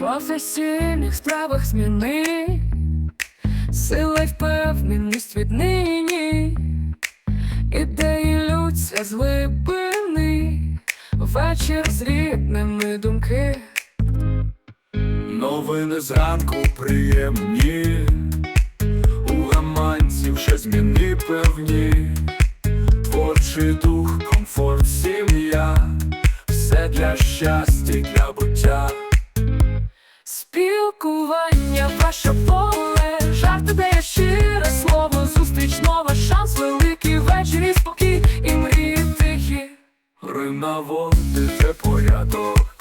професійних справах зміни, сила й впевненість віднині, ідеї лються з глибини, вечір з рідними думки. Новини зранку приємні, у гаманці вже зміни певні, творчий дух, комфорт, сім'я, все для щастя для буття. Спілкування ваше поле, жарти є щире слово, зустріч нова, шанс, великий. Вечір і спокій, і мрії тихі. Гри наводити порядок,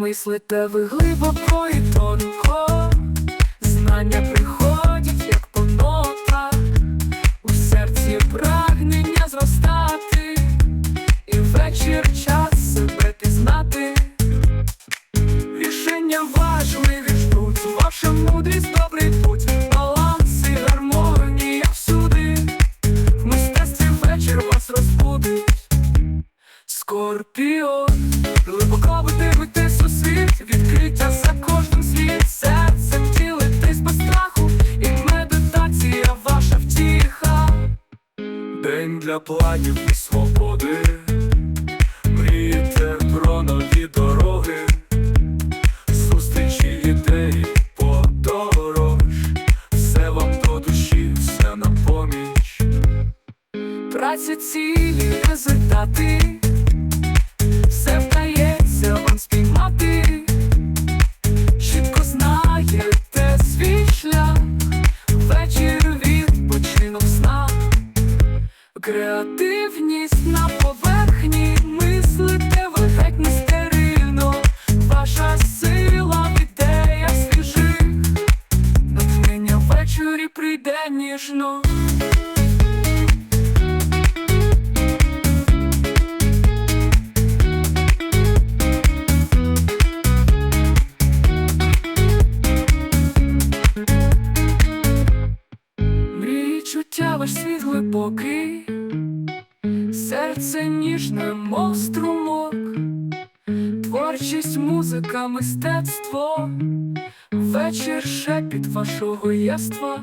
Мислите ви глибоко і тонко, знання приходять, як по нотах, у серці прагнення зростати, і вечір час себе пізнати. Рішення важливі ждуть, ваша мудрість добрий путь, баланс і всюди, в мистецтві вечір вас розбудить. Скорпіон, для планів і свободи, мрієте про нові дороги, зустрічі ідеї, подорож, все вам до душі, все на поміч. Праця цілі, результати, креативність на поверхні, мислите ви геть не стерильно, ваша сила в ідеях свіжих, натхнення ввечері прийде ніжно. Мрії чуття ваш світ глибокий, серце ніжне, мов струмок, творчість, музика, мистецтво, вечір шепіт вашого єства.